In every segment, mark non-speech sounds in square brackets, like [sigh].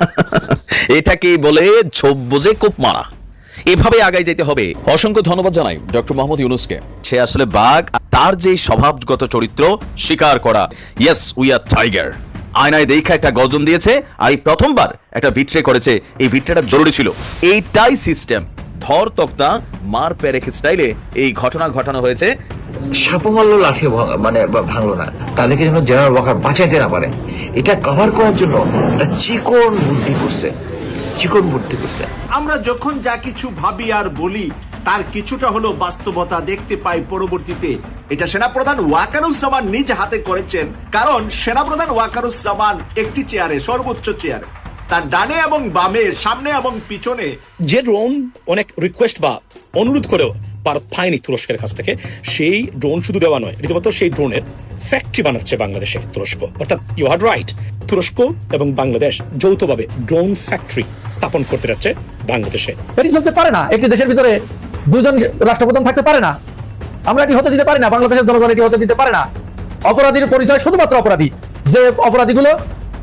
[laughs] এটাকে বলে ঝোপ বোঝে কোপ মারা এভাবে আগাই যেতে হবে। অসংখ্য ধন্যবাদ জানাই ডক্টর মোহাম্মদ ইউনুসকে। সে আসলে বাঘ তার যে স্বভাবগত চরিত্র স্বীকার করা। ইয়েস উই আর টাইগার আয়নায় দেখা একটা গজন দিয়েছে, আর এই প্রথমবার একটা ভিট্রে করেছে। এই ভিট্রেটা জরুরি ছিল। এইটাই সিস্টেম ধর তক্তা মার পেরেক স্টাইলে এই ঘটনা ঘটানো হয়েছে। সাপও মারলো লাঠি মানে ভাঙলো না। তাদেরকে যেন জেনারেল ওয়াকার বাঁচাইতে না পারে। এটা কভার করার জন্য একটা চিকন বুদ্ধি করছে চিকন বুদ্ধি করছে আমরা যখন যা কিছু ভাবি আর বলি তার কিছুটা হলো বাস্তবতা দেখতে পাই পরবর্তীতে। এটা সেনাপ্রধান ওয়াকারুজ্জামান নিজ হাতে করেছেন কারণ সেনাপ্রধান ওয়াকারুজ্জামান একটি চেয়ারে সর্বোচ্চ চেয়ারে তার ডানে এবং বামে সামনে এবং পিছনে। যে ড্রোন অনেক রিকোয়েস্ট বা অনুরোধ করেও ভারত পায়নি তুরস্কের কাছ থেকে সেই ড্রোন শুধু দেওয়া নয় রীতিমতো সেই ড্রোনের ফ্যাক্টরি বানাচ্ছে বাংলাদেশে তুরস্ক। অর্থাৎ ইউ আর রাইট তুরস্ক এবং বাংলাদেশ যৌথভাবে ড্রোন ফ্যাক্টরি স্থাপন করতে যাচ্ছে বাংলাদেশে। এটি চলতে পারে না একটি দেশের ভিতরে দুজন রাষ্ট্রপ্রধান থাকতে পারে না আমরা এটি হতে দিতে পারি না বাংলাদেশের জনগণ এটি হতে দিতে পারে না। অপরাধীর পরিচয় শুধুমাত্র অপরাধী যে অপরাধীগুলো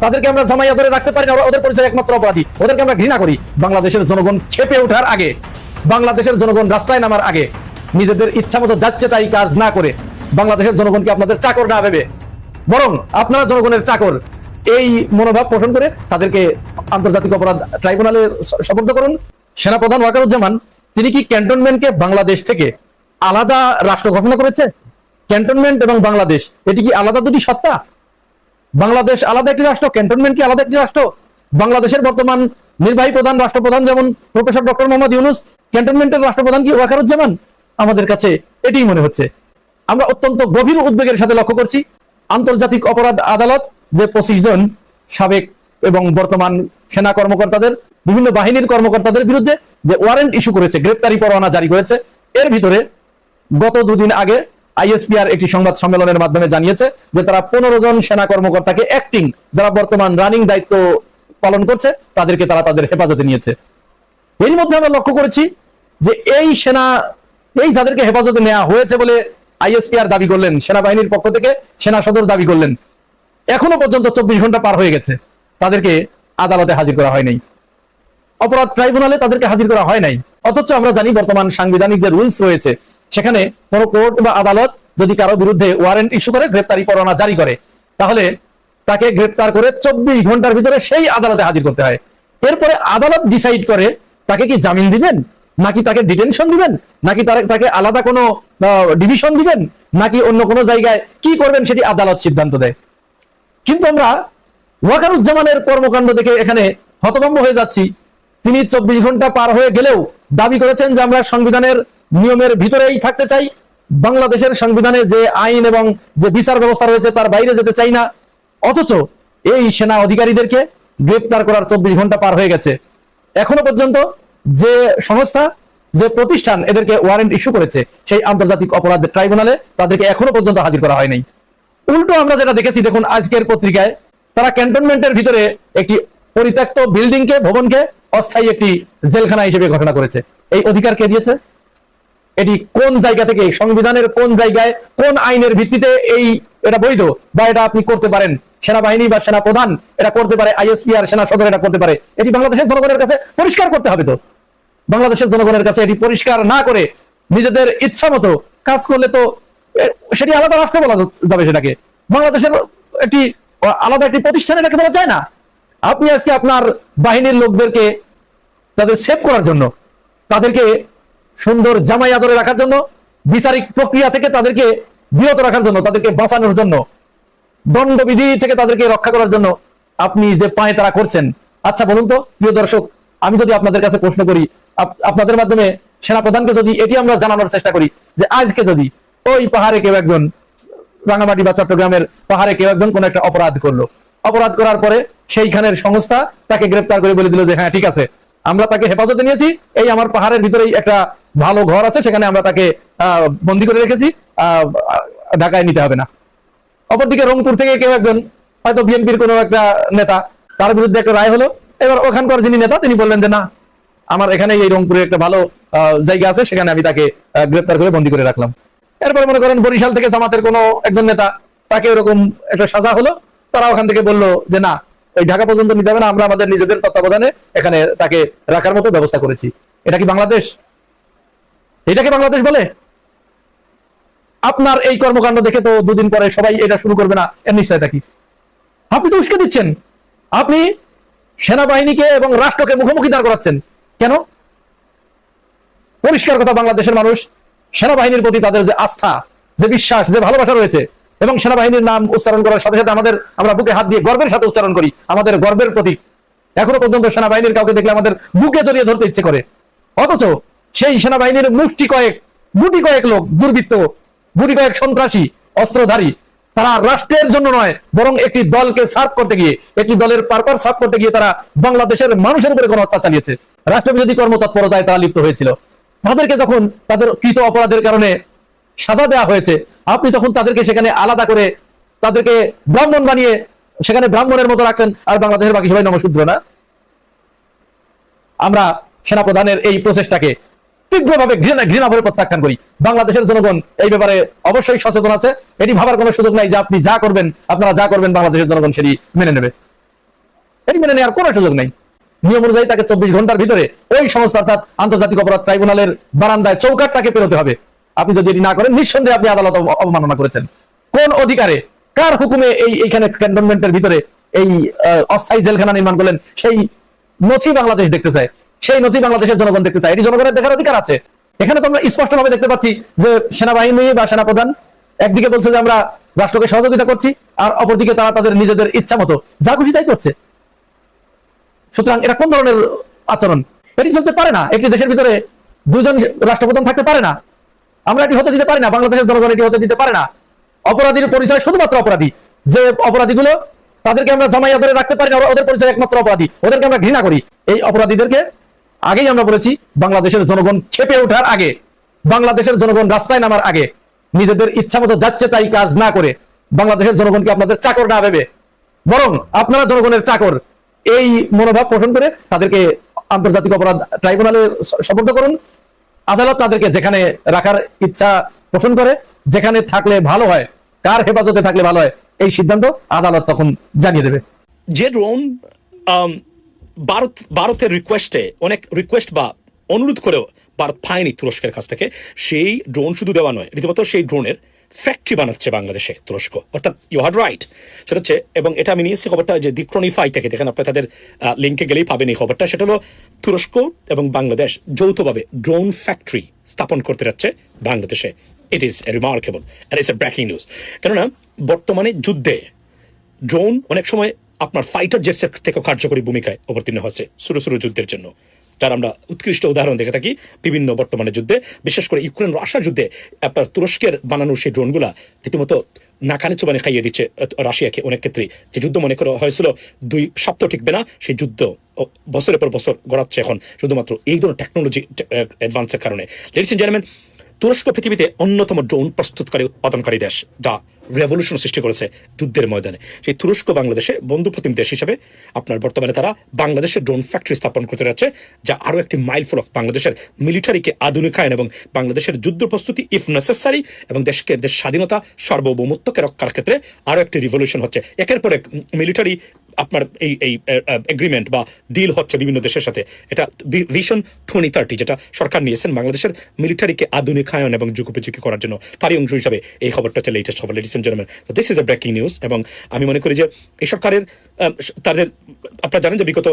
তাদেরকে আমরা জমাইয়া ধরে রাখতে পারি না ওদের পরিচয় একমাত্র অপরাধী। ওদেরকে আমরা ঘৃণা করি। বাংলাদেশের জনগণ খেপে ওঠার আগে, বাংলাদেশের জনগণ রাস্তায় নামার আগে, নিজেদের ইচ্ছা মতো যাচ্ছে তাই কাজ না করে, বাংলাদেশের জনগণকে আপনাদের চাকর না ভেবে? বরং আপনারা জনগণের চাকর। এই মনোভাব পোষণ করে তাদেরকে আন্তর্জাতিক অপরাধ ট্রাইব্যুনালে স- সোপর্দ করুন। সেনাপ্রধান ওয়াকারুজ্জামান, তিনি কি ক্যান্টনমেন্টকে বাংলাদেশ থেকে আলাদা রাষ্ট্র ঘোষণা করেছে? ক্যান্টনমেন্ট এবং বাংলাদেশ, এটি কি আলাদা দুটি সত্তা? বাংলাদেশ আলাদা একটি রাষ্ট্র, ক্যান্টনমেন্ট কি আলাদা একটি রাষ্ট্র? বাংলাদেশের বর্তমান নির্বাহী প্রধান রাষ্ট্রপ্রধান যেমন প্রফেসর ডক্টর মোহাম্মদ ইউনুস, ক্যান্টনমেন্টের রাষ্ট্রপ্রধান কি ওয়াকারুজ্জামান? আমাদের কাছে এটিই মনে হচ্ছে। আমরা অত্যন্ত গভীর উদ্বেগের সাথে লক্ষ্য করছি। আন্তর্জাতিক অপরাধ আদালত যে পঁচিশ জন সাবেক এবং বর্তমান সেনা কর্মকর্তাদের, বিভিন্ন বাহিনীর কর্মকর্তাদের বিরুদ্ধে যে ওয়ারেন্ট ইস্যু করেছে, গ্রেপ্তারি পরোয়ানা জারি করেছে, এর ভিতরে গত দুদিন আগে আইএসপিআর একটি সংবাদ সম্মেলনের মাধ্যমে জানিয়েছে যে তারা পনেরো জন সেনা কর্মকর্তাকে অ্যাক্টিং যারা বর্তমান রানিং দায়িত্ব পালন করছে, তাদেরকে তারা তাদের হেফাজতে নিয়েছে। এর মধ্যে আমরা লক্ষ্য করেছি যে এই সেনা, এই যাদেরকে হেফাজতে নেওয়া হয়েছে বলে আইএসপিআর দাবি করলেন, সেনাবাহিনীর পক্ষ থেকে সেনা সদর দাবি করলেন। এখনও পর্যন্ত চব্বিশ ঘণ্টা পার হয়ে গেছে। তাদেরকে আদালতে হাজির করা হয় নাই। অপরাধ ট্রাইব্যুনালে তাদেরকে হাজির করা হয় নাই। অথচ আমরা জানি বর্তমান সাংবিধানিক যে রুলস রয়েছে সেখানে কোনো কোর্ট বা আদালত যদি কারও বিরুদ্ধে ওয়ারেন্ট ইস্যু করে, গ্রেপ্তারি পরোয়ানা জারি করে, তাহলে তাকে গ্রেপ্তার করে চব্বিশ ঘণ্টার ভিতরে সেই আদালতে হাজির করতে হয়। এরপরে আদালত ডিসাইড করে, তাকে কি জামিন দিবেন? নাকি তাকে ডিটেনশন দিবেন? নাকি তাকে আলাদা কোনো ডিভিশন দিবেন? নাকি অন্য কোনো জায়গায় কি করবেন সেটি আদালত সিদ্ধান্ত দেয়। কিন্তু আমরা ওয়াকারুজ্জামানের কর্মকাণ্ড দেখে এখানে হতভম্ব হয়ে যাচ্ছি। তিনি চব্বিশ ঘণ্টা পার হয়ে গেলেও দাবি করেছেন যে আমরা সংবিধানের নিয়মের ভিতরেই থাকতে চাই। বাংলাদেশের সংবিধানে যে আইন এবং যে বিচার ব্যবস্থা রয়েছে তার বাইরে যেতে চাই না। অথচ এই সেনা অধিকারীদেরকে গ্রেপ্তার করার চব্বিশ ঘণ্টা পার হয়ে গেছে। এখনও পর্যন্ত যে সংস্থা, যে প্রতিষ্ঠান এদেরকে ওয়ারেন্ট ইস্যু করেছে, সেই আন্তর্জাতিক অপরাধ ট্রাইব্যুনালে তাদেরকে এখনও পর্যন্ত হাজির করা হয় নাই। উল্টো আমরা যেটা দেখেছি, দেখুন আজকের পত্রিকায়, তারা ক্যান্টনমেন্টের ভিতরে একটি পরিত্যক্ত বিল্ডিং কে ভবনকে অস্থায়ী একটি জেলখানা হিসেবে ঘোষণা করেছে। এই অধিকার কে দিয়েছে? এটি কোন জায়গা থেকে, সংবিধানের কোন জায়গায়, কোন আইনের ভিত্তিতে এই এটা বৈধ বা এটা আপনি করতে পারেন? সেনাবাহিনী বা সেনা প্রধান এটা করতে পারে, আইএসপি আর সেনা সদর এটা করতে পারে। এটি বাংলাদেশের জনগণের কাছে পরিষ্কার করতে হবে তো। বাংলাদেশের জনগণের কাছে এটি পরিষ্কার না করে নিজেদের ইচ্ছা মতো কাজ করলে তো সেটি আলাদা রাষ্ট্র বলা যাবে সেটাকে। বাংলাদেশের একটি আলাদা একটি প্রতিষ্ঠান এটাকে বলা যায় না। আপনি আজকে আপনার বাহিনীর লোকদেরকে তাদের সেভ করার জন্য তাদেরকে সুন্দর জামাই আদরে রাখার জন্য, বিচারিক প্রক্রিয়া থেকে তাদেরকে বিরত রাখার জন্য, তাদেরকে বাঁচানোর জন্য, দণ্ডবিধি থেকে তাদেরকে রক্ষা করার জন্য আপনি যে পায়ে তারা করছেন। আচ্ছা বলুন তো, প্রিয় দর্শক, আমি যদি আপনাদের কাছে প্রশ্ন করি আপনাদের মাধ্যমে সেনাপ্রধানকে যদি এটি আমরা জানানোর চেষ্টা করি, যে আজকে যদি ওই পাহাড়ে কেউ একজন, রাঙামাটি বা চট্টগ্রামের পাহাড়ে কেউ একজন কোন একটা অপরাধ করল, অপরাধ করার পরে সেইখানের সংস্থা তাকে গ্রেপ্তার করে বলে দিল যে হ্যাঁ ঠিক আছে, আমরা তাকে হেফাজতে নিয়েছি, এই আমার পাহাড়ের ভিতরেই একটা ভালো ঘর আছে, সেখানে আমরা তাকে বন্দি করে রেখেছি। ঢাকায় নিতে হবে না। অপরদিকে রংপুর থেকে কেউ একজন, হয়তো বিএনপির কোনো একটা নেতা, তার বিরুদ্ধে একটা রায় হলো। এবার ওখানকার যিনি নেতা, তিনি বললেন যে, না, আমার এখানে এই রংপুরে একটা ভালো জায়গা আছে, সেখানে আমি তাকে গ্রেপ্তার করে বন্দি করে রাখলাম। এরপরে মনে করেন বরিশাল থেকে জামাতের কোনো একজন নেতা, তাকে ওরকম একটা সাজা হলো। তারা ওখান থেকে বলল যে, না ওই ঢাকা পর্যন্ত নিতে হবে না, আমরা আমাদের নিজেদের তত্ত্বাবধানে এখানে তাকে রাখার মতো ব্যবস্থা করেছি। এটা কি বাংলাদেশ? এটা কি বাংলাদেশ বলে? আপনার এই কর্মকাণ্ড দেখে তো দুদিন পরে সবাই এটা শুরু করবে না, এর নিশ্চয়তা কি? আপনি তো উস্কে দিচ্ছেন। আপনি সেনাবাহিনীকে এবং রাষ্ট্রকে মুখোমুখি দাঁড় করাচ্ছেন। কেন? পরিষ্কার কথা, বাংলাদেশের মানুষ সেনাবাহিনীর প্রতি তাদের যে আস্থা, যে বিশ্বাস, যে ভালোবাসা রয়েছে, এবং সেনাবাহিনীর নাম উচ্চারণ করার সাথে সাথে আমাদের, আমরা বুকে হাত দিয়ে গর্বের সাথে উচ্চারণ করি, আমাদের গর্বের প্রতীক। এখনও পর্যন্ত সেনাবাহিনীর কাউকে দেখলে আমাদের বুকে জড়িয়ে ধরতে ইচ্ছে করে। অথচ সেই সেনাবাহিনীর মুষ্টি কয়েক, গুটি কয়েক লোক দুর্বৃত্ত, গুটি কয়েক সন্ত্রাসী, অস্ত্রধারী, তারা রাষ্ট্রের জন্য নয়, বরং একটি দলকে সার্ভ করতে গিয়ে, একটি দলের পারপার সার্ভ করতে গিয়ে তারা বাংলাদেশের মানুষের উপরে কোনো হত্যা চালিয়েছে। রাষ্ট্রবিরোধী কর্মতৎপরতায় তারা লিপ্ত হয়েছিল। তাদেরকে যখন তাদের কৃত অপরাধের কারণে সাজা দেওয়া হয়েছে, আপনি তখন তাদেরকে সেখানে আলাদা করে তাদেরকে ব্রাহ্মণ বানিয়ে সেখানে ব্রাহ্মণের মতো রাখছেন, আর বাংলাদেশের বাকি সবাই নমশূদ্র না? আমরা সেনাপ্রধানের এই প্রচেষ্টাকে তীব্রভাবে ঘৃণা ঘৃণা ভরে প্রত্যাখ্যান করি। বাংলাদেশের জনগণ এই ব্যাপারে অবশ্যই সচেতন আছে। এটি ভাবার কোনো সুযোগ নাই যে আপনি যা করবেন, আপনারা যা করবেন, বাংলাদেশের জনগণ সেটি মেনে নেবে। এটি মেনে নেওয়ার কোনো সুযোগ নাই। নিয়ম অনুযায়ী তাকে চব্বিশ ঘণ্টার ভিতরে ওই সংস্থা অর্থাৎ আন্তর্জাতিক অপরাধ ট্রাইব্যুনালের বারান্দায় চৌকাট তাকে পেরোতে হবে। আপনি যদি এটি না করেন, নিঃসন্দেহে আপনি আদালত অবমাননা করেছেন। কোন অধিকারে, কার হুকুমে এই, এইখানে ক্যান্টনমেন্টের ভিতরে এই অস্থায়ী জেলখানা নির্মাণ করলেন, সেই নথি বাংলাদেশ দেখতে চায়। সেই নথি বাংলাদেশের জনগণ দেখতে চায়। এটি জনগণের দেখার অধিকার আছে। এখানে তো আমরা স্পষ্টভাবে দেখতে পাচ্ছি যে সেনাবাহিনী বা সেনাপ্রধান একদিকে বলছে যে আমরা রাষ্ট্রকে সহযোগিতা করছি, আর অপরদিকে তারা তাদের নিজেদের ইচ্ছা মতো যা খুশি তাই করছে। সুতরাং এটা কোন ধরনের আচরণ? এটি চলতে পারে না। একটি দেশের ভিতরে দুজন রাষ্ট্রপ্রধান থাকতে পারে না। আমরা এটি হতে দিতে পারি না। বাংলাদেশের জনগণ এটি হতে দিতে পারে না। অপরাধীর পরিচয় শুধুমাত্র অপরাধী। যে অপরাধীগুলো তাদেরকে আমরা জমাইয়া ধরে রাখতে পারি না ওদের পরিচয় একমাত্র অপরাধী। ওদেরকে আমরা ঘৃণা করি। এই অপরাধীদেরকে আগেই আমরা বলেছি, বাংলাদেশের জনগণ খেপে ওঠার আগে, বাংলাদেশের জনগণ রাস্তায় নামার আগে নিজেদের ইচ্ছা মতো যাচ্ছে তাই কাজ না করে বাংলাদেশের জনগণকে আপনাদের চাকর না ভেবে। বরং আপনারা জনগণের চাকর, এই মনোভাব পোষণ করে তাদেরকে আন্তর্জাতিক অপরাধ ট্রাইব্যুনালে সমর্থ করুন। আদালত তাদেরকে যেখানে রাখার ইচ্ছা পোষণ করে, যেখানে থাকলে ভালো হয়, কার হেফাজতে থাকলে ভালো হয়, এই সিদ্ধান্ত আদালত তখন জানিয়ে দেবে। যে ড্রোন ভারত, ভারতের রিকোয়েস্টে অনেক রিকোয়েস্ট বা অনুরোধ করেও ভারত পায়নি তুরস্কের কাছ থেকে। সেই ড্রোন শুধু দেওয়া নয়, রীতিমতো সেই ড্রোনের ফ্যাক্টরি বানাচ্ছে বাংলাদেশে তুরস্ক। অর্থাৎ ইউ হার রাইট সেটা হচ্ছে, এবং এটা আমি নিয়েছি খবরটা যে দিক্রনিফাই থেকে। দেখেন আপনি তাদের লিঙ্কে গেলেই পাবেন এই খবরটা। সেটা হলো তুরস্ক এবং বাংলাদেশ যৌথভাবে ড্রোন ফ্যাক্টরি স্থাপন করতে যাচ্ছে বাংলাদেশে। It is remarkable it's a breaking news কেননা বর্তমানে যুদ্ধে ড্রোন অনেক সময় আপনার ফাইটার জেটসের থেকে কার্যকরী ভূমিকায় অবতীর্ণ হচ্ছে শুরু শুরু যুদ্ধের জন্য। যার আমরা উৎকৃষ্ট উদাহরণ দেখে থাকি, বিভিন্ন বর্তমানে যুদ্ধে, বিশেষ করে ইউক্রেন রাশিয়ার যুদ্ধে আপনার তুরস্কের বানানো সেই ড্রোনগুলা রীতিমতো নাকানে চুবানে খাইয়ে দিচ্ছে রাশিয়াকে অনেক ক্ষেত্রে যে যুদ্ধ মনে করা হয়েছিল, দুই সপ্তাহ টিকবে না, সেই যুদ্ধ বছরের পর বছর গড়াচ্ছে এখন শুধুমাত্র এই ধরনের টেকনোলজি অ্যাডভান্সের কারণে। লেডিস এন্ড জেন্টলম্যান তুরস্ক পৃথিবীতে অন্যতম ড্রোন প্রস্তুতকারী, উৎপাদনকারী দেশ, যা রেভলিউশন সৃষ্টি করেছে যুদ্ধের ময়দানে। সেই তুরস্ক বাংলাদেশে বন্ধু প্রতিম দেশ হিসেবে আপনার বর্তমানে তারা বাংলাদেশের ড্রোন ফ্যাক্টরি স্থাপন করতে যাচ্ছে, যা আরও একটি মাইল ফলক বাংলাদেশের মিলিটারিকে আধুনিকায়ন এবং বাংলাদেশের যুদ্ধ প্রস্তুতি ইফ নেসেসারি এবং দেশকে, দেশ স্বাধীনতা, সার্বভৌমত্বকে রক্ষার ক্ষেত্রে আরও একটি রিভলিউশন হচ্ছে। একের পর এক মিলিটারি আপনার এই এই এগ্রিমেন্ট বা ডিল হচ্ছে বিভিন্ন দেশের সাথে। এটা ভিশন টোয়েন্টি থার্টি যেটা সরকার নিয়েছেন বাংলাদেশের মিলিটারিকে আধুনিকায়ন এবং যুগোপযোগী করার জন্য। তারই অংশ হিসাবে এই খবরটা হচ্ছে লেটেস্ট খবর। Ladies and gentleman this is a breaking news এবং আমি মনে করি যে এই সরকারের তাদের, আপনারা জানেন যে বিগত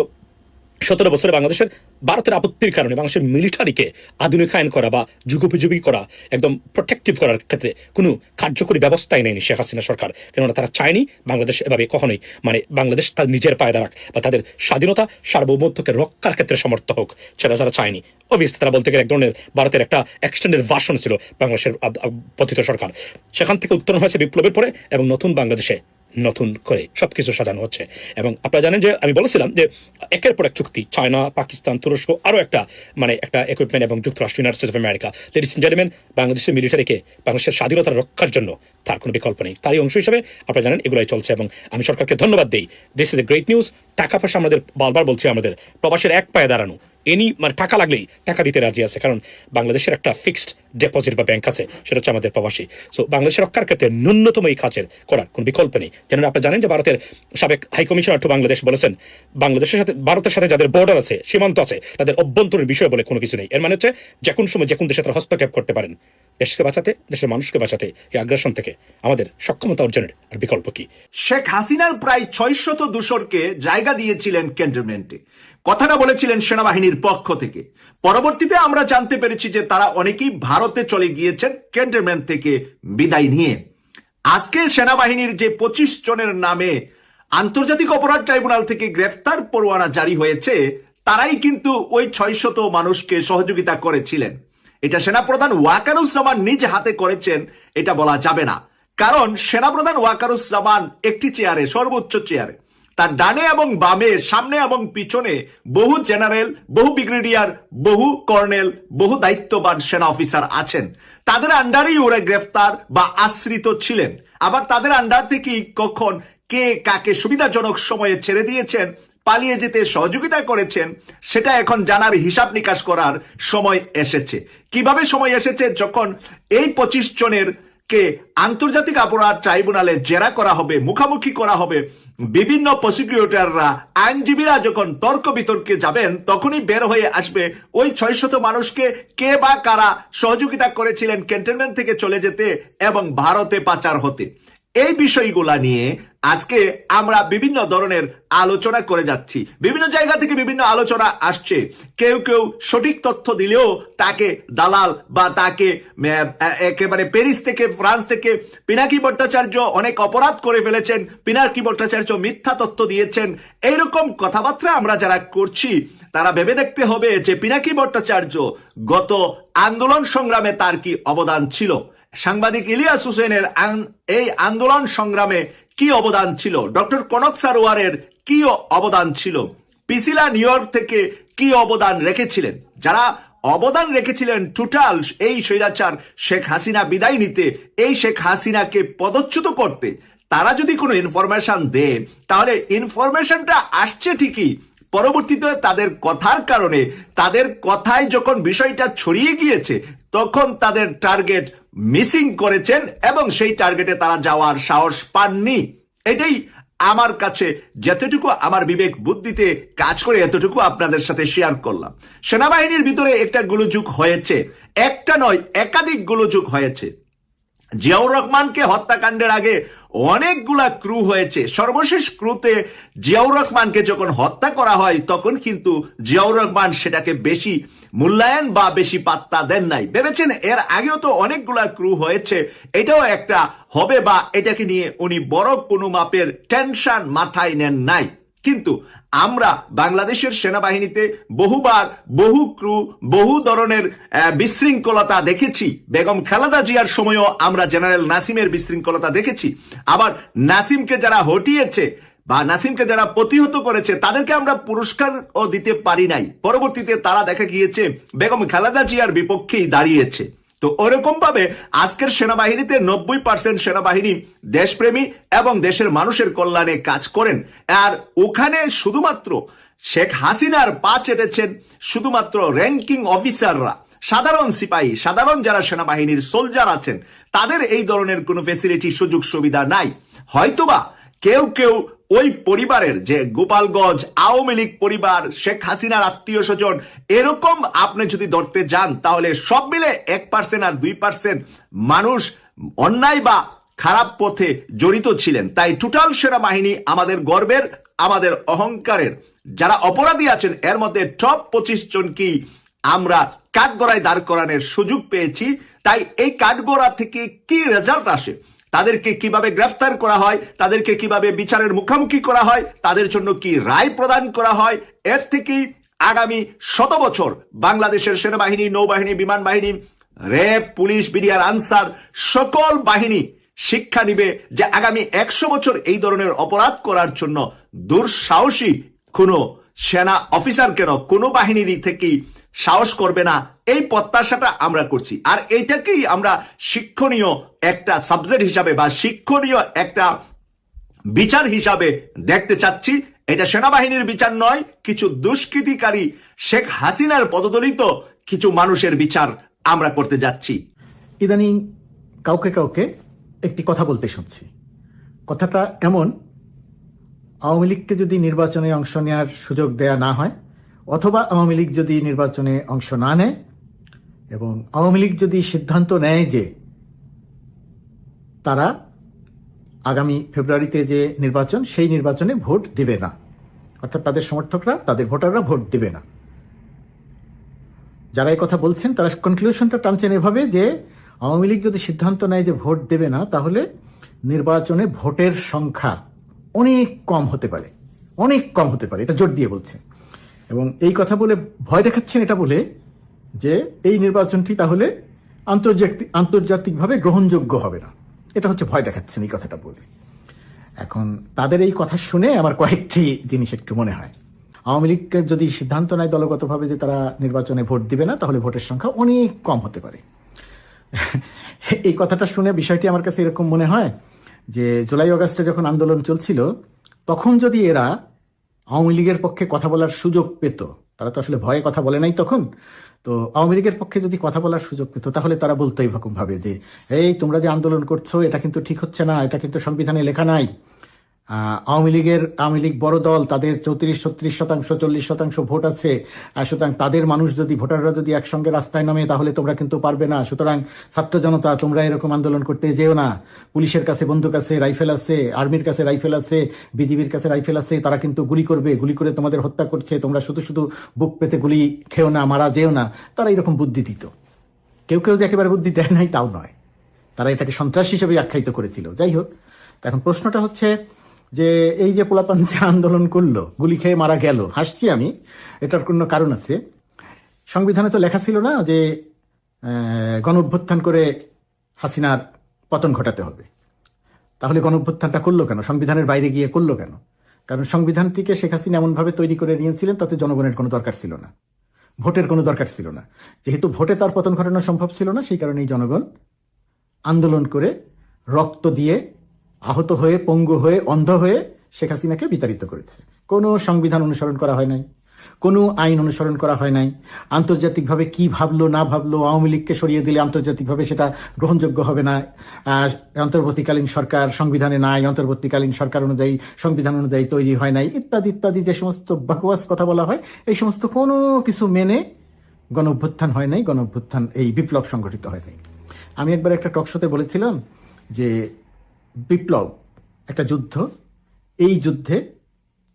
সতেরো বছরে বাংলাদেশের ভারতের আপত্তির কারণে বাংলাদেশের মিলিটারিকে আধুনিকায়ন করা বা যুগোপযোগী করা, একদম প্রোটেক্টিভ করার ক্ষেত্রে কোনো কার্যকরী ব্যবস্থাই নেয়নি শেখ হাসিনা সরকার। কেননা তারা চায়নি বাংলাদেশ এভাবে কখনোই মানে বাংলাদেশ তার নিজের পায়ে দাঁড়াক বা তাদের স্বাধীনতা সার্বভৌমত্বকে রক্ষার ক্ষেত্রে সমর্থ হোক, সেটা তারা চায়নি। অবভিয়াসলি তারা বলতে গেলে এক ধরনের ভারতের একটা এক্সটেন্ডেড ভাষণ ছিল বাংলাদেশের পতিত সরকার। সেখান থেকে উত্তরণ হয়েছে বিপ্লবের পরে এবং নতুন বাংলাদেশে নতুন করে সবকিছু সাজানো হচ্ছে। এবং আপনারা জানেন যে আমি বলেছিলাম যে একের পর এক চুক্তি, চায়না, পাকিস্তান, তুরস্ক, আরও একটা মানে একটা ইকুইপমেন্ট এবং যুক্তরাষ্ট্র United States of America ladies gentleman বাংলাদেশের মিলিটারিকে বাংলাদেশের স্বাধীনতা রক্ষার জন্য তার কোনো বিকল্প নেই। তারই অংশ হিসেবে আপনারা জানেন এগুলাই চলছে এবং আমি সরকারকে ধন্যবাদ দিই। This is a great news টাকা পয়সা আমাদের বারবার বলছি আমাদের। প্রবাসের এক পায়ে দাঁড়ানো। এনি মানে টাকা লাগলেই টাকা দিতে রাজি আছে, কারণ বাংলাদেশের একটা ফিক্সড ডিপোজিট বা ব্যাংক আছে, সেটা হচ্ছে আমাদের প্রবাসী। সো বাংলাদেশের রক্ষার ক্ষেত্রে ন্যূনতম এই কাজের করার কোনো বিকল্প নেই। যেন আপনি জানেন যে ভারতের সাবেক হাই কমিশনার টু বাংলাদেশ বলেছেন, বাংলাদেশের সাথে, ভারতের সাথে যাদের বর্ডার আছে, সীমান্ত আছে, তাদের অভ্যন্তরীণ বিষয় বলে কোনো কিছু নেই। এর মানে হচ্ছে, যে কোনো সময় যে কোনো দেশে তারা হস্তক্ষেপ করতে পারেন। দেশকে বাঁচাতে, দেশের মানুষকে বাঁচাতে, এই আগ্রাসন থেকে আমাদের সক্ষমতা অর্জনের আর বিকল্প কি? শেখ হাসিনার প্রায় ছয়শত দূষরকে জায়গা দিয়েছিলেন ক্যান্টনমেন্টে কথাটা বলেছিলেন সেনাবাহিনীর পক্ষ থেকে। পরবর্তীতে আমরা জানতে পেরেছি যে তারা অনেকেই ভারতে চলে গিয়েছেন, ক্যান্টনমেন্ট থেকে বিদায় নিয়ে। আজকে সেনাবাহিনীর যে পঁচিশ জনের নামে আন্তর্জাতিক অপরাধ ট্রাইব্যুনাল থেকে গ্রেফতার পরোয়ানা জারি হয়েছে, তারাই কিন্তু ওই ছয়শত মানুষকে সহযোগিতা করেছিলেন। এটা সেনাপ্রধান ওয়াকারুজ্জামান নিজ হাতে করেছেন, এটা বলা যাবে না। কারণ সেনাপ্রধান ওয়াকারুজ্জামান একটি চেয়ারে, সর্বোচ্চ চেয়ারে। তার ডানে এবং বামে, সামনে এবং পিছনে বহু জেনারেল, বহু ব্রিগেডিয়ার, বহু কর্নেল, বহু দায়িত্ববান সেনা অফিসার আছেন। তাদের আন্ডারেই ওরা গ্রেফতার বা আশ্রিত ছিলেন। আবার তাদের আন্ডার থেকেই কখন কে কাকে সুবিধাজনক সময়ে ছেড়ে দিয়েছেন, পালিয়ে যেতে সহযোগিতা করেছেন, সেটা এখন জানার হিসাব নিকাশ করার সময় এসেছে। কীভাবে সময় এসেছে? যখন এই পঁচিশ জনের কে আন্তর্জাতিক অপরাধ ট্রাইব্যুনালে জেরা করা হবে, মুখামুখি করা হবে বিভিন্ন প্রসিকিউটররা আইনজীবীরা যখন তর্ক বিতর্কে যাবেন, তখনই বের হয়ে আসবে ওই ছয় শত মানুষকে কে বা কারা সহযোগিতা করেছিলেন ক্যান্টনমেন্ট থেকে চলে যেতে এবং ভারতে পাচার হতে। এই বিষয়গুলা নিয়ে আজকে আমরা বিভিন্ন ধরনের আলোচনা করে যাচ্ছি। বিভিন্ন জায়গা থেকে বিভিন্ন আলোচনা আসছে। কেউ কেউ সঠিক তথ্য দিলেও তাকে দালাল বা তাকে একেবারে প্যারিস থেকে, ফ্রান্স থেকে পিনাকি ভট্টাচার্য অনেক অপরাধ করে ফেলেছেন, পিনাকি ভট্টাচার্য মিথ্যা তথ্য দিয়েছেন। এইরকম কথাবার্তা আমরা যারা করছি, তারা ভেবে দেখতে হবে যে পিনাকি ভট্টাচার্য গত আন্দোলন সংগ্রামে তার কি অবদান ছিল। সাংবাদিক ইলিয়াস হোসেনের এই আন্দোলন সংগ্রামে কি অবদান ছিল? ডক্টর কনক সারোয়ারের কি অবদান ছিল? পিসিলা নিউ ইয়র্ক থেকে কি অবদান রেখেছিলেন? যারা অবদান রেখেছিলেন টোটাল এই স্বৈরাচার শেখ হাসিনা বিদায় নিতে, এই শেখ হাসিনাকে পদচ্যুত করতে, তারা যদি কোনো ইনফরমেশন দেয়, তাহলে ইনফরমেশনটা আসছে ঠিকই। পরবর্তীতে তাদের কথার কারণে, তাদের কথায় যখন বিষয়টা ছড়িয়ে গিয়েছে, তখন তাদের টার্গেট মিসিং করেছেন এবং সেই টার্গেটে তারা যাওয়ার সাহস পাননি। এটাই আমার কাছে যতটুকু আমার বিবেক বুদ্ধিতে কাজ করে এতটুকু আপনাদের সাথে শেয়ার করলাম। সেনাবাহিনীর ভিতরে একটা গোলযোগ হয়েছে। একটা নয়, একাধিক গোলযোগ হয়েছে। জিয়াউর রহমানকে হত্যাকাণ্ডের আগে অনেকগুলা ক্রু হয়েছে। সর্বশেষ ক্রুতে জিয়াউর রহমানকে যখন হত্যা করা হয়, তখন কিন্তু জিয়াউর রহমান সেটাকে বেশি মূল্যায়ন বা বেশি পাত্তা দেন নাই। ভেবেছেন এর আগেও তো অনেকগুলা ক্রু হয়েছে, এটাও একটা হবে বা এটাকে নিয়ে উনি বড় কোনো মাপের টেনশন মাথায় নেন নাই। কিন্তু আমরা বাংলাদেশের সেনাবাহিনীতে বহুবার বহু ক্রু, বহু ধরনের বিশৃঙ্খলতা দেখেছি। বেগম খালেদা জিয়ার সময়ও আমরা জেনারেল নাসিমের বিশৃঙ্খলতা দেখেছি। আবার নাসিমকে যারা হটিয়েছে বা নাসিমকে যারা প্রতিহত করেছে, তাদেরকে আমরা পুরস্কারও দিতে পারি নাই। পরবর্তীতে তারা দেখা গিয়েছে, বেগম খালেদা জিয়ার বিপক্ষেই দাঁড়িয়েছে। তো ওরকম ভাবে আজকের সেনাবাহিনীতে নব্বই পার্সেন্ট সেনাবাহিনী দেশপ্রেমী এবং দেশের মানুষের কল্যাণে কাজ করেন। আর ওখানে শুধুমাত্র শেখ হাসিনার পা চেটেছেন শুধুমাত্র র্যাঙ্কিং অফিসাররা সাধারণ সিপাহী, সাধারণ যারা সেনাবাহিনীর সোলজার আছেন, তাদের এই ধরনের কোনো ফেসিলিটি সুযোগ, সুবিধা নাই। হয়তোবা কেউ কেউ ওই পরিবারের যে গোপালগঞ্জ আওয়ামী লীগ পরিবার, শেখ হাসিনার আত্মীয় স্বজন, এরকম আপনি যদি ধরতে যান, তাহলে সব মিলে এক পার্সেন্ট আর দুই পার্সেন্ট মানুষ অন্যায় বা খারাপ পথে জড়িত ছিলেন। তাই টোটাল সেরা বাহিনী আমাদের গর্বের, আমাদের অহংকারের। যারা অপরাধী আছেন, এর মধ্যে টপ পঁচিশ জনকেই আমরা কাঠগড়ায় দাঁড় করানোর সুযোগ পেয়েছি। তাই এই কাঠগড়া থেকে কি রেজাল্ট আসে? তাদেরকে কীভাবে গ্রেফতার করা হয়, তাদেরকে কীভাবে বিচারের মুখোমুখি করা হয়, তাদের জন্য কি রায় প্রদান করা হয়, এর থেকেই আগামী শত বছর বাংলাদেশের সেনাবাহিনী, নৌবাহিনী, বিমান বাহিনী, র্যাব, পুলিশ, বিডিআর, আনসার সকল বাহিনী শিক্ষা নিবে যে আগামী একশো বছর এই ধরনের অপরাধ করার জন্য দুঃসাহসী কোনো সেনা অফিসার কেন কোনো বাহিনীর থেকেই সাহস করবে না। এই প্রত্যাশাটা আমরা করছি। আর এইটাকেই আমরা শিক্ষণীয় একটা সাবজেক্ট হিসাবে বা শিক্ষণীয় একটা বিচার হিসাবে দেখতে চাচ্ছি। এটা সেনাবাহিনীর বিচার নয়, কিছু দুষ্কৃতিকারী শেখ হাসিনার পদদলিত কিছু মানুষের বিচার আমরা করতে যাচ্ছি। ইদানিং কাউকে কাউকে একটি কথা বলতে শুনছি। কথাটা এমন, আওয়ামী লীগকে যদি নির্বাচনে অংশ নেওয়ার সুযোগ দেয়া না হয়, অথবা আওয়ামী লীগ যদি নির্বাচনে অংশ না নেয় এবং আওয়ামী লীগ যদি সিদ্ধান্ত নেয় যে তারা আগামী ফেব্রুয়ারিতে যে নির্বাচন, সেই নির্বাচনে ভোট দেবে না। অর্থাৎ তাদের সমর্থকরা, তাদের ভোটাররা ভোট দেবে না। যারা এই কথা বলছেন, তারা কনক্লুশনটা টানছেন এভাবে যে আওয়ামী লীগ যদি সিদ্ধান্ত নেয় যে ভোট দেবে না, তাহলে নির্বাচনে ভোটের সংখ্যা অনেক কম হতে পারে। অনেক কম হতে পারে। এটা জোর দিয়ে বলছেন এবং এই কথা বলে ভয় দেখাচ্ছেন এটা বলে যে এই নির্বাচনটি তাহলে আন্তর্জাতিক আন্তর্জাতিকভাবে গ্রহণযোগ্য হবে না। এটা হচ্ছে ভয় দেখাচ্ছেন এই কথাটা বলে। এখন তাদের এই কথা শুনে আমার কয়েকটি জিনিস একটু মনে হয়। আওয়ামী লীগকে যদি সিদ্ধান্ত নেয় দলগতভাবে যে তারা নির্বাচনে ভোট দিবে না, তাহলে ভোটের সংখ্যা অনেক কম হতে পারে। এই কথাটা শুনে বিষয়টি আমার কাছে এরকম মনে হয় যে জুলাই অগাস্টে যখন আন্দোলন চলছিল, তখন যদি এরা আওয়ামী লীগের পক্ষে কথা বলার সুযোগ পেত তারা তো আসলে ভয়ে কথা বলে নাই তখন। তো আওয়ামী লীগের পক্ষে যদি কথা বলার সুযোগ পেত, তাহলে তারা বলতো এইরকম ভাবে যে, এই তোমরা যে আন্দোলন করছ, এটা কিন্তু ঠিক হচ্ছে না, এটা কিন্তু সংবিধানে লেখা নাই। আওয়ামী লীগের, আওয়ামী লীগ বড় দল, তাদের চৌত্রিশ, ছত্রিশ শতাংশ, চল্লিশ শতাংশ ভোট আছে। সুতরাং তাদের মানুষ যদি, ভোটাররা যদি একসঙ্গে রাস্তায় নামে, তাহলে তোমরা কিন্তু পারবে না। সুতরাং ছাত্র জনতা, তোমরা এরকম আন্দোলন করতে যেও না। পুলিশের কাছে বন্দুক আছে, রাইফেল আছে, আর্মির কাছে রাইফেল আছে, বিজিবির কাছে রাইফেল আছে, তারা কিন্তু গুলি করবে, গুলি করে তোমাদের হত্যা করছে। তোমরা শুধু শুধু বুক পেতে গুলি খেও না, মারা যেও না। তারা এরকম বুদ্ধি দিত। কেউ কেউ যে একেবারে বুদ্ধি দেয় নাই, তাও নয়। তারা এটাকে সন্ত্রাস হিসেবে আখ্যায়িত করেছিল। যাই হোক, এখন প্রশ্নটা হচ্ছে যে এই যে পোলাপান যে আন্দোলন করল, গুলি খেয়ে মারা গেল, হাসছি আমি, এটার কোনো কারণ আছে? সংবিধানে তো লেখা ছিল না যে গণ অভ্যুত্থান করে হাসিনার পতন ঘটাতে হবে। তাহলে গণ অভ্যুত্থানটা করল কেন? সংবিধানের বাইরে গিয়ে করল কেন? কারণ সংবিধানটিকে শেখ হাসিনা এমনভাবে তৈরি করে নিয়েছিলেন, তাতে জনগণের কোনো দরকার ছিল না। ভোটের কোনো দরকার ছিল না। যেহেতু ভোটে তার পতন ঘটানো সম্ভব ছিল না, সেই কারণেই জনগণ আন্দোলন করে রক্ত দিয়ে আহত হয়ে, পঙ্গু হয়ে, অন্ধ হয়ে শেখ হাসিনাকে বিতাড়িত করেছে। কোনো সংবিধান অনুসরণ করা হয় নাই। কোনো আইন অনুসরণ করা হয় নাই। আন্তর্জাতিকভাবে কি ভাবলো, না ভাবলো, আওয়ামী লীগকে সরিয়ে দিলে আন্তর্জাতিকভাবে সেটা গ্রহণযোগ্য হবে না। অন্তর্বর্তীকালীন সরকার সংবিধানে নাই, অন্তর্বর্তীকালীন সরকার অনুযায়ী, সংবিধান অনুযায়ী তৈরি হয় নাই, ইত্যাদি ইত্যাদি যে সমস্ত বাকওয়াস কথা বলা হয়, এই সমস্ত কোনো কিছু মেনে গণ অভ্যুত্থান হয় নাই, গণ অভ্যুত্থান এই বিপ্লব সংগঠিত হয় নাই। আমি একবার একটা টকশোতে বলেছিলাম যে বিপ্লব, একটা যুদ্ধ। এই যুদ্ধে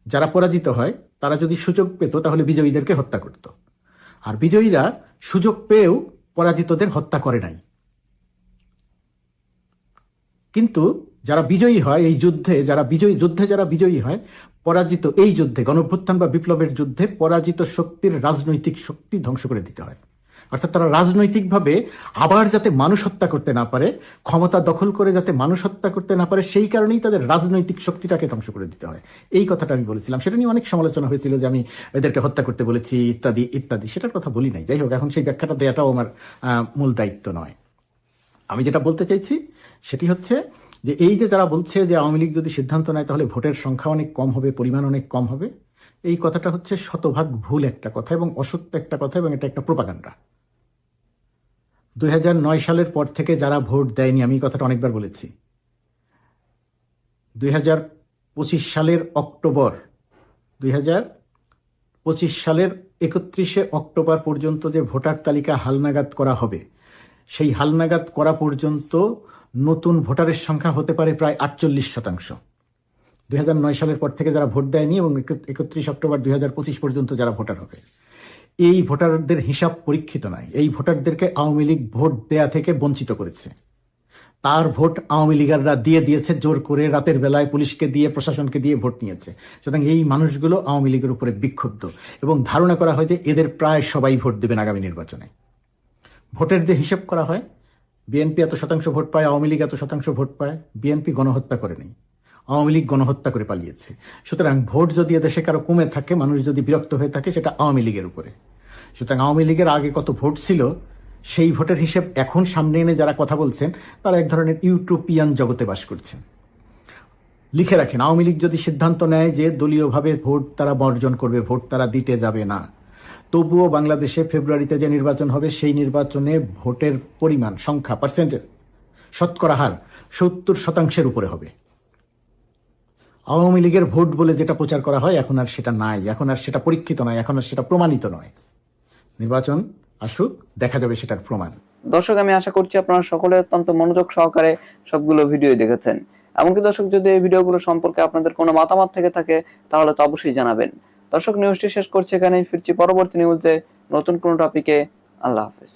যারা পরাজিত হয়, তারা যদি সুযোগ পেত, তাহলে বিজয়ীদেরকে হত্যা করত। আর বিজয়ীরা সুযোগ পেয়েও পরাজিতদের হত্যা করে নাই। কিন্তু যারা বিজয়ী হয়, এই যুদ্ধে যারা বিজয়ী, যুদ্ধে যারা বিজয়ী হয়, পরাজিত এই যুদ্ধে, গণভ্যুত্থান বা বিপ্লবের যুদ্ধে পরাজিত শক্তির রাজনৈতিক শক্তি ধ্বংস করে দিতে হয়। অর্থাৎ তারা রাজনৈতিকভাবে আবার যাতে মানুষ হত্যা করতে না পারে, ক্ষমতা দখল করে যাতে মানুষ হত্যা করতে না পারে, সেই কারণেই তাদের রাজনৈতিক শক্তিটাকে ধ্বংস করে দিতে হয়। এই কথাটা আমি বলেছিলাম। সেটা নিয়ে অনেক সমালোচনা হয়েছিল যে আমি এদেরকে হত্যা করতে বলেছি, ইত্যাদি ইত্যাদি। সেটার কথা বলি নাই। যাই হোক, এখন সেই ব্যাখ্যাটা দেওয়াটাও আমার মূল দায়িত্ব নয়। আমি যেটা বলতে চাইছি, সেটি হচ্ছে যে এই যে যারা বলছে যে আওয়ামী লীগ যদি সিদ্ধান্ত নেয়, তাহলে ভোটের সংখ্যা অনেক কম হবে, পরিমাণ অনেক কম হবে। এই কথাটা হচ্ছে শতভাগ ভুল একটা কথা এবং অসত্য একটা কথা এবং এটা একটা প্রোপাগান্ডা দুই হাজার নয় সালের পর থেকে যারা ভোট দেয়নি, আমি কথাটা অনেকবার বলেছি। দুই হাজার পঁচিশ সালের অক্টোবর, দুই সালের একত্রিশে অক্টোবর পর্যন্ত যে ভোটার তালিকা হালনাগাদ করা হবে, সেই হালনাগাদ করা পর্যন্ত নতুন ভোটারের সংখ্যা হতে পারে প্রায় আটচল্লিশ শতাংশ। দুই হাজার নয় সালের পর থেকে যারা ভোট দেয়নি এবং একত্রিশ অক্টোবর দুই হাজার পঁচিশ পর্যন্ত যারা ভোটার হবে। এই ভোটারদের হিসাব পরীক্ষিত নয়। এই ভোটারদেরকে আওয়ামী লীগ ভোট দেয়া থেকে বঞ্চিত করেছে। তার ভোট আওয়ামী লীগাররা দিয়ে দিয়েছে, জোর করে রাতের বেলায় পুলিশকে দিয়ে, প্রশাসনকে দিয়ে ভোট নিয়েছে। সুতরাং এই মানুষগুলো আওয়ামী লীগের উপরে বিক্ষুব্ধ এবং ধারণা করা হয় যে এদের প্রায় সবাই ভোট দেবেন আগামী নির্বাচনে। ভোটের যে হিসাব করা হয়, বিএনপি এত শতাংশ ভোট পায়, আওয়ামী লীগ এত শতাংশ ভোট পায়, বিএনপি গণহত্যা করে নেই। আওয়ামী লীগ গণহত্যা করে পালিয়েছে। সুতরাং ভোট যদি এদেশে কারও কমে থাকে, মানুষ যদি বিরক্ত হয়ে থাকে, সেটা আওয়ামী লীগের উপরে। সুতরাং আওয়ামী লীগের আগে কত ভোট ছিল, সেই ভোটের হিসেব এখন সামনে এনে যারা কথা বলছেন, তারা এক ধরনের ইউটোপিয়ান জগতে বাস করছেন। লিখে রাখেন, আওয়ামী লীগ যদি সিদ্ধান্ত নেয় যে দলীয়ভাবে ভোট তারা বর্জন করবে, ভোট তারা দিতে যাবে না, তবুও বাংলাদেশে ফেব্রুয়ারিতে যে নির্বাচন হবে, সেই নির্বাচনে ভোটের পরিমাণ, সংখ্যা পার্সেন্টেজ শতকরা হার সত্তর শতাংশের উপরে হবে। আওয়ামী লীগের ভোট বলে যেটা প্রচার করা হয়, এখন আর সেটা নাই, এখন আর সেটা পরীক্ষিত নয়, এখন আর সেটা প্রমাণিত নয়। নির্বাচন আসুক, দেখা যাবে সেটার প্রমাণ। দর্শক, আমি আশা করছি আপনারা সকলে অত্যন্ত মনোযোগ সহকারে সবগুলো ভিডিও দেখেছেন। এমনকি দর্শক, যদি এই ভিডিওগুলো সম্পর্কে আপনাদের কোনো মতামত থেকে থাকে, তাহলে তো অবশ্যই জানাবেন। দর্শক, নিউজটি শেষ করছি এখানেই, ফিরছি পরবর্তী নিউজে নতুন কোনো টপিকে। আল্লাহ হাফেজ।